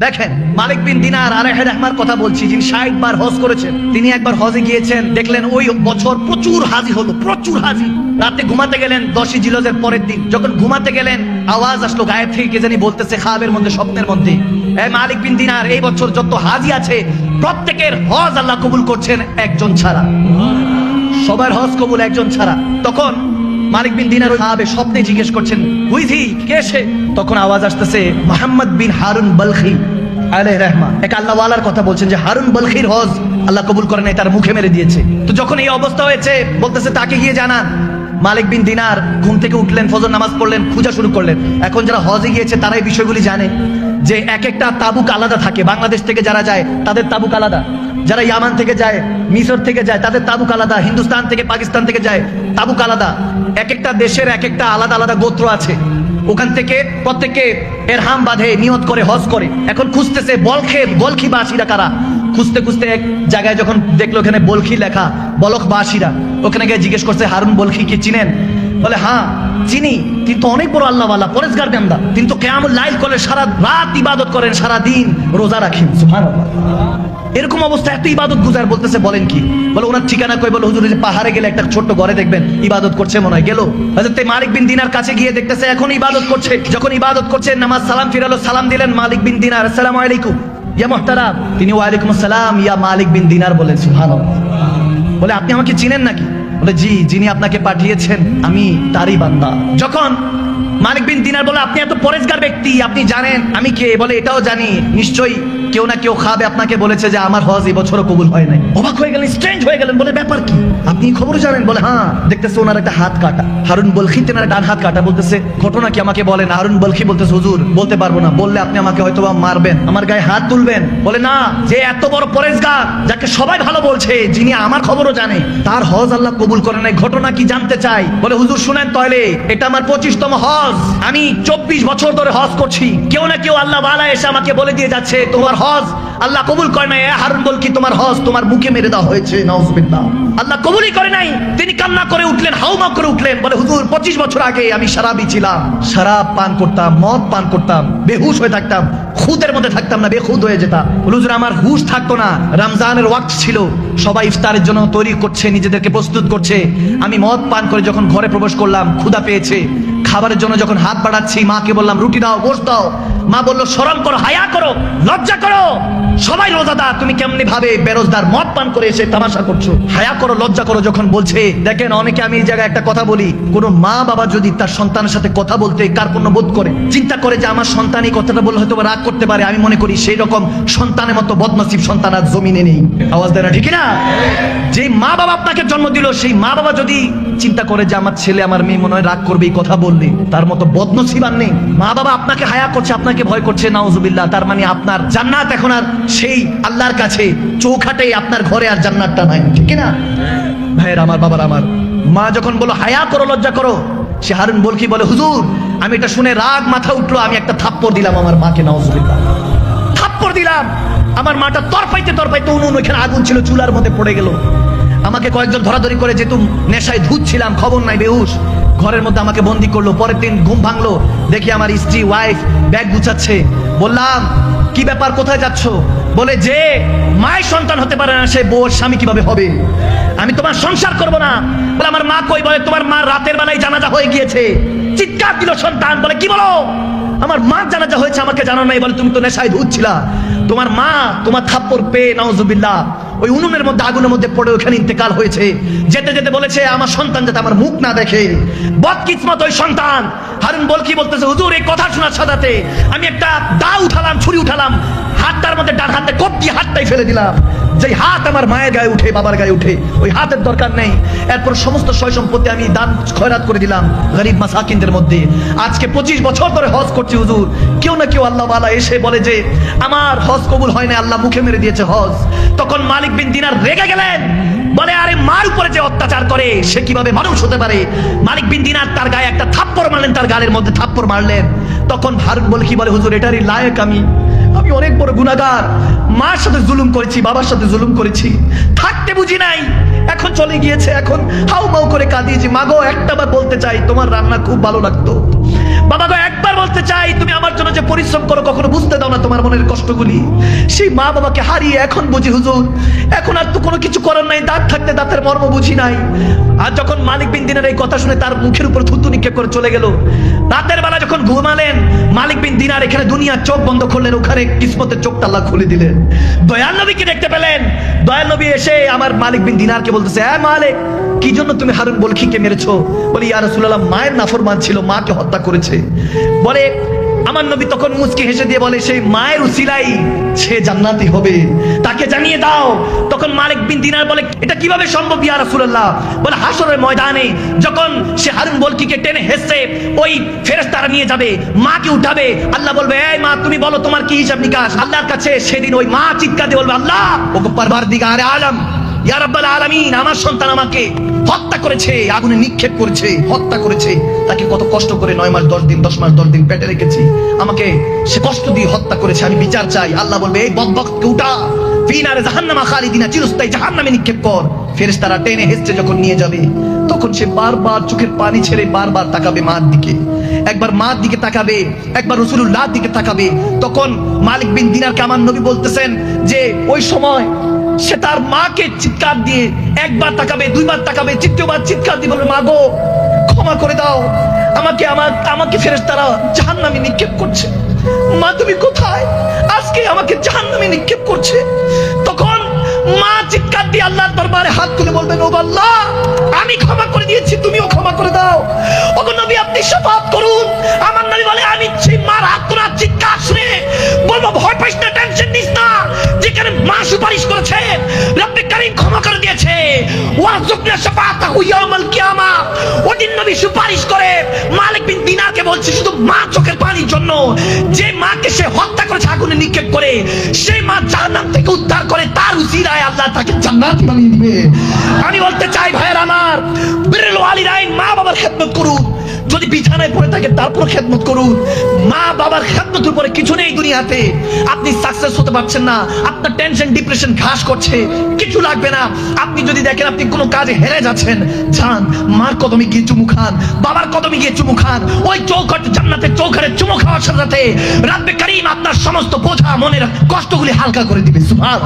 দেখেন, মালিক বিন দিনার আর রহমার কথা বলছি, যিনি ষাট বার হজ করেছেন, তিনি একবার হজে গিয়েছেন, দেখলেন ওই বছর প্রচুর হাজি হলো, প্রচুর হাজি। রাতে ঘুমাতে গেলেন, দশই জিলজের পরের দিন, যখন ঘুমাতে গেলেন, আওয়াজ আসলো গায়েব থেকে, কে জানি বলতেছে, খাবের মধ্যে, স্বপ্নের মধ্যে। এ মালিক বিন দিনার, এই বছর যত হাজি আছে, প্রত্যেকের হজ আল্লাহ কবুল করছেন একজন ছাড়া। সবার হজ কবুল একজন ছাড়া। তখন মালিক বিন দিনার সাহাবে স্বপ্নে জিজ্ঞেস করছেন হুইজি কে সে? তখন আওয়াজ আসতেছে, মোহাম্মদ বিন হারুন বলখি। রহমা। এক আল্লাহওয়ালার কথা বলছেন যে, হারুন বলখির হজ আল্লাহ কবুল করে নাই তার মুখে মেরে দিয়েছে। তো যখন এই অবস্থা হয়েছে, বলতেছে, তাকে গিয়ে জানান। মালিক বিন দিনার ঘুম থেকে উঠলেন, ফজর নামাজ পড়লেন খোঁজা শুরু করলেন। এখন যারা হজে গিয়েছে তারা এই বিষয়গুলি জানে যে, এক একটা তাবুক আলাদা থাকে। বাংলাদেশ থেকে যারা যায়, তাদের তাবুক আলাদা। যারা ইয়ামান থেকে যায়, মিশর থেকে যায়, তাদের তাবুক আলাদা, হিন্দুস্তান থেকে পাকিস্তান থেকে যায়, তাবুক আলাদা। এক একটা দেশের এক একটা আলাদা আলাদা গোত্র আছে। ওখান থেকে প্রত্যেকে এরহাম বাঁধে, নিয়ত করে, হজ করে। এখন খুঁজতেছে বলখে বলখি বাসীরা কারা? খুঁজতে খুঁজতে এক জায়গায় যখন দেখল ওখানে বলখি লেখা বলখ বাসীরা ওখানে গিয়ে জিজ্ঞেস করছে, হারুন বলখি কি চিনেন? বলে হ্যাঁ। চিনি তিনি তো অনেক বড় আল্লাহ আল্লাহ পরেশগার গান্দা তিনি তো কেমন লাইল করে সারা রাত ইবাদত করেন সারা দিন রোজা রাখেন এরকম অবস্থা, এত ইবাদত গুজার বলতেছে, বলেন কি? বলে ওনার ঠিকানা কই? বলে হুজুর যে পাহাড়ে গেলে একটা ছোট্ট ঘরে দেখবেন, ইবাদত করছে মনে হয়। গেল? হযরত মালিক বিন দিনার কাছে গিয়ে দেখতেছে, এখন ইবাদত করছে। যখন ইবাদত করছে, নামাজ সালাম ফিরালো, সালাম দিলেন মালিক বিন দিনার, আসসালামু আলাইকুম। ইয়া মুহতারাম। তিনি ওয়ালাইকুম আসসালাম। ইয়া মালিক বিন দিনার, বলেন, সুবহানাল্লাহ। বলে, আপনি আমাকে চিনেন নাকি? বলে, জি, যিনি আপনাকে পাঠিয়েছেন, আমি তারই বান্দা। যখন মালিক বিন দিনার বলে, আপনি এত পরেশগার ব্যক্তি, আপনি জানেন আমি কে? বলে, এটাও জানি, নিশ্চয়ই কেউ না কেউ খাবে। আপনাকে বলেছে যে, আমার হজ এই বছরও কবুল হয় নাই। অবাক হয়ে গেলেন স্ট্রেঞ্জ হয়ে গেলেন, বলে, ব্যাপার কি? আপনি খবর জানেন, বলে হ্যাঁ দেখতেছে ওনার একটা হাত কাটা। হারুন বলখি, তেনার ডান হাত কাটা, বলতেছে, ঘটনা কি আমাকে বলেন? হারুন বলখি বলতেছে, হুজুর, বলতে পারব না। বললে, আপনি আমাকে হয়তো বা মারবেন, আমার গায়ে হাত তুলবেন। বলে, না, যে এত বড় পরেশগার যাকে সবাই ভালো বলছে, যিনি আমার খবরও জানে, তার হজ আল্লাহ কবুল করে নাই, ঘটনা কি জানতে চাই? বলে, হুজুর, শুনেন তাহলে, এটা আমার পঁচিশতম হজ। আমি চব্বিশ বছর ধরে হজ করছি। কেউ না কেউ আল্লাহ বালা এসে আমাকে বলে দিয়ে যাচ্ছে, তোমার হজ আল্লাহ কবুল করে নাই হারুন বল কি তোমার হজ তোমার মুখে মেরে দেওয়া হয়েছে? নাউজুবিল্লাহ। আল্লাহ কবুলই করে নাই। তিনি কান্না করে উঠলেন হাউমা করে উঠলেন, বলে, হুজুর, পঁচিশ বছর আগে আমি সারাবি ছিলাম। শরাব পান করতাম, মদ পান করতাম, বেহুশ হয়ে থাকতাম, খুদের মধ্যে থাকতাম না, বেখুদ হয়ে যেতাম। হুজুর, আমার হুশ থাকতো না। রমজানের ওয়াক্ত ছিল। সবাই ইফতারের জন্য তৈরি করছে, নিজেদেরকে প্রস্তুত করছে। আমি মদ পান করে যখন ঘরে প্রবেশ করলাম, ক্ষুধা পেয়েছে। খাবারের জন্য যখন হাত বাড়াচ্ছি, মাকে বললাম, রুটি দাও গোশ দাও। মা বলল, শরম করো, হায়া করো, লজ্জা করো। সবাই রোজাদার, তুমি কেমনি ভাবে বেরোজদার মদ পান করে এসে তামাশা করছ? হায়া করো, লজ্জা করো যখন বলছে, দেখেন, অনেকে আমি এই জায়গায় একটা কথা বলি, কোন মা বাবা যদি তার সন্তানের সাথে কথা বলতে কার কোনো বোধ করে, চিন্তা করে যে আমার সন্তান এই কথাটা বললে হয়তো রাগ করতে পারে, আমি মনে করি সেই রকম সন্তানের মতো বদনসিব সন্তান আর জমিনে নেই। আওয়াজ দেয় না, ঠিক না যে মা বাবা আপনাকে জন্ম দিল, সেই মা বাবা যদি চিন্তা করে যে আমার ছেলে, আমার মেয়ে মনে হয় রাগ করবে এই কথা বললে, তার মতো বদনসিব আর নেই। মা বাবা আপনাকে হায়া করছে, আপনাকে ভয় করছে, নাউজুবিল্লাহ, তার মানে আপনার জান্নাত এখন আর সেই আল্লাহর কাছে চৌখাটে আপনার ঘরে আর জান্নাতটা নাই। ঠিক না ভাইয়ের, আমার বাবার আমার। মা যখন বলো হায়া করো, লজ্জা করো, সে হারুন বল কি বলে, হুজুর, আমি এটা শুনে রাগ মাথা উঠল, আমি একটা থাপ্পড় দিলাম আমার মাকে, নাউজুবিল্লাহ। থাপ্পড় দিলাম। আমার মাটা তরপাইতে তরপাইতে উনুন ওইখানে আগুন ছিল, চুলার মধ্যে পড়ে গেল। আমাকে কয়েকজন ধরাধরি করে যেহেতু নেশায় ধুচ্ছিলাম খবর নাই, বেহুশ। ঘরের মধ্যে আমাকে বন্দি করল, পরের দিন ঘুম ভাঙলো। দেখি আমার স্ত্রী ওয়াইফ ব্যাগ গুছাচ্ছে। বললাম, কি ব্যাপার, কোথায় যাচ্ছ? বলে, যে মায়ের সন্তান হতে পারে না, সে বউর স্বামী কীভাবে হবে? আমি তোমার সংসার করব না। বলে, আমার মা কই? বলে, তোমার মা রাতের বেলায় জানাজা হয়ে গিয়েছে। চিৎকার দিল সন্তান, বলে, কি বলো? আমার মা জানাজা হয়েছে আমাকে জানো নাই বলে তুমি তো নেশায় ধুচ্ছিলা তোমার মা, তোমার থাপ্পড় পেয়ে, নাউজুবিল্লাহ, ওই উনুনের মধ্যে, আগুনের মধ্যে পড়ে ওখানে ইন্তেকাল হয়েছে। যেতে যেতে বলেছে, আমার সন্তান যাতে আমার মুখ না দেখে। বদকিসমত ওই সন্তান। হারুন বল কি বলতেছে, হুজুর, এই কথা শোনার সাদাতে আমি একটা দা উঠালাম, ছুরি উঠালাম, হাতটার মধ্যে ডান হাতে কোপ দিয়ে হাতটাই ফেলে দিলাম। যেই হাত আমার মায়ের গায়ে উঠে, বাবার গায়ে উঠে, ওই হাতের দরকার নেই। এরপর সমস্ত সয় সম্পত্তি আমি দান খয়রাত করে দিলাম গরিব মাসাকিনদের মধ্যে। আজকে পঁচিশ বছর ধরে হজ করছি, হুজুর। কেউ না কেউ আল্লাহ বালা এসে বলে যে, আমার হজ কবুল হয় না আল্লাহ মুখে মেরে দিয়েছে হজ। তখন মালিক বিন দিনার রেগে গেলেন। বলে, আরে, মার উপরে যে অত্যাচার করে, সে কীভাবে মানুষ হতে পারে? মালিক বিন দিনার তার গায়ে একটা থাপ্পড় মারলেন, তার গালের মধ্যে থাপ্পড় মারলেন। তখন ভারত বলে, কি বলে হুজুর, এটারই লায়ক আমি। আমি অনেক বড় গুণাগার। মার সাথে জুলুম করেছি, বাবার সাথে জুলুম করেছি। থাকতে বুঝি নাই। এখন চলে গিয়েছে, এখন হাউ মাউ করে কাঁদিয়েছি। মাগো, একটা বার বলতে চাই, তোমার রান্না খুব ভালো লাগতো। বাবা গো একবার বলতে চাই, তুমি আমার জন্য যে পরিশ্রম করো কখনো বুঝতে দাও না তোমার মনের কষ্টগুলি। সেই মা বাবাকে হারিয়ে এখন বুঝি, হুজুর। এখন আর তো কোনো কিছু করার নাই, দাঁত থাকতে দাঁতের মর্ম বুঝি নাই। আর যখন মালিক বিন দিনার এই কথা শুনে তার মুখের উপর থুতু নিক্ষেপ করে চলে গেল, রাতের বেলা যখন ঘুমালেন, মালিক বিন দিনার এখানে দুনিয়ার চোখ বন্ধ করলেন, ওখানে কিসমতের চোখটা আল্লাহ খুলে দিলেন। দয়াল নবীকে দেখতে পেলেন। দয়াল নবী এসে আমার মালিক বিন দিনারকে বলতেছে হ্যাঁ মালিক, কি জন্য তুমি হারুন বলখিকে মেরেছো? বলে, ইয়া রাসূলুল্লাহ, মায়ের নাফরমান ছিল, মাকে হত্যা করেছে। বলে, আমার নবী তখন মুচকি হেসে দিয়ে বলে, সেই মায়ের উসিলাই সে জান্নাতি হবে। তাকে জানিয়ে দাও। তখন মালিক বিন দিনার বলে, এটা কীভাবে সম্ভব ইয়া রাসূলুল্লাহ? বলে হাসরের ময়দানে যখন সে হারুন বলকিকে টেনে হেসে ওই ফেরেশতারা নিয়ে যাবে, মাকে উঠাবে। আল্লাহ বলবে, এই মা, তুমি বলো তোমার কি হিসাব নিকাশ? আল্লাহর কাছে সেদিন ওই মা চিৎকার দিয়ে বলবে, আল্লাহ ওকে পারবার দিগা আরে আলম আমার সন্তান আমাকে হত্যা করেছে, আগুনে নিক্ষেপ করেছে, হত্যা করেছে। তাকে কত কষ্ট করে নয় মাস, দশ দিন, দশ মাস, দশ দিন পেটে রেখেছি। আমাকে সে কষ্ট দিয়ে হত্যা করেছে, আমি বিচার চাই। আল্লাহ বলবে, এই বদবককে উঠা নিক্ষেপ কর। ফেরেশতারা টেনে হেসছে যখন নিয়ে যাবে, তখন সে বারবার চোখের পানি ছেড়ে বারবার তাকাবে মার দিকে। একবার মার দিকে তাকাবে, একবার রসুলুল্লাহর দিকে তাকাবে, তখন মালিক বিন দিনারকে আমার নবী বলতেছেন যে, ওই সময় সে তার মাকে চিৎকার দিয়ে একবার তাকাবে, দুইবার তাকাবে, তৃতীয়বার চিৎকার দিয়ে বলবে, মা গো, ক্ষমা করে দাও। আমাকে আমার, আমাকে ফেরেস তারা জাহান নামে নিক্ষেপ করছে। মা, তুমি কোথায়? আজকে আমাকে জাহান নামে নিক্ষেপ করছে। তখন মা চিৎকার দিয়ে আল্লাহর দরবারে হাত তুলে বলবেন ও আল্লাহ, আমি ক্ষমা করে দিয়েছি, তুমিও ক্ষমা মা সুপারিশ করেছে। রব্বে কারীম ক্ষমা করে দিয়েছে। ওয়াজুকনা শাফাআতাহু ইয়াউমাল কিয়ামা ওদিন নবী সুপারিশ করে। মালিক বিন দিনারকে বলছে, শুধু মা চোখের পানির জন্য। যে মাকে সে হত্যা করেছে, আগুনে নিক্ষেপ করে সেই মা জাহান্নাম থেকে উদ্ধার করে, তার উসিলায় আল্লাহ তাকে জান্নাত বানিয়ে দিবে। আমি বলতে চাই, ভাইয়ের আমার, বিরল ওয়ালিদাইন মা বাবার খেদমত করুন। যদি বিছানায় পড়ে থাকে তারপর খেদমত করুন। মা বাবার খেদমতের উপরে কিছু নেই দুনিয়াতে। আপনি সাকসেস হতে পারছেন না। আপনার টেনশন ডিপ্রেশন ঘাস করছে। কিছু লাগবে না। আপনি যদি দেখেন আপনি কোনো কাজে হেরে যাচ্ছেন, যান। মার কদমে গিয়ে চুমু খান। বাবার কদমে গিয়ে চুমু খান। ওই চৌখট জান্নাতের চৌখারে চুমু খাওয়ার সাথে সাথে রাব্বে কারিম আপনার সমস্ত বোঝা, মনের কষ্টগুলি হালকা করে দিবে। সুবহান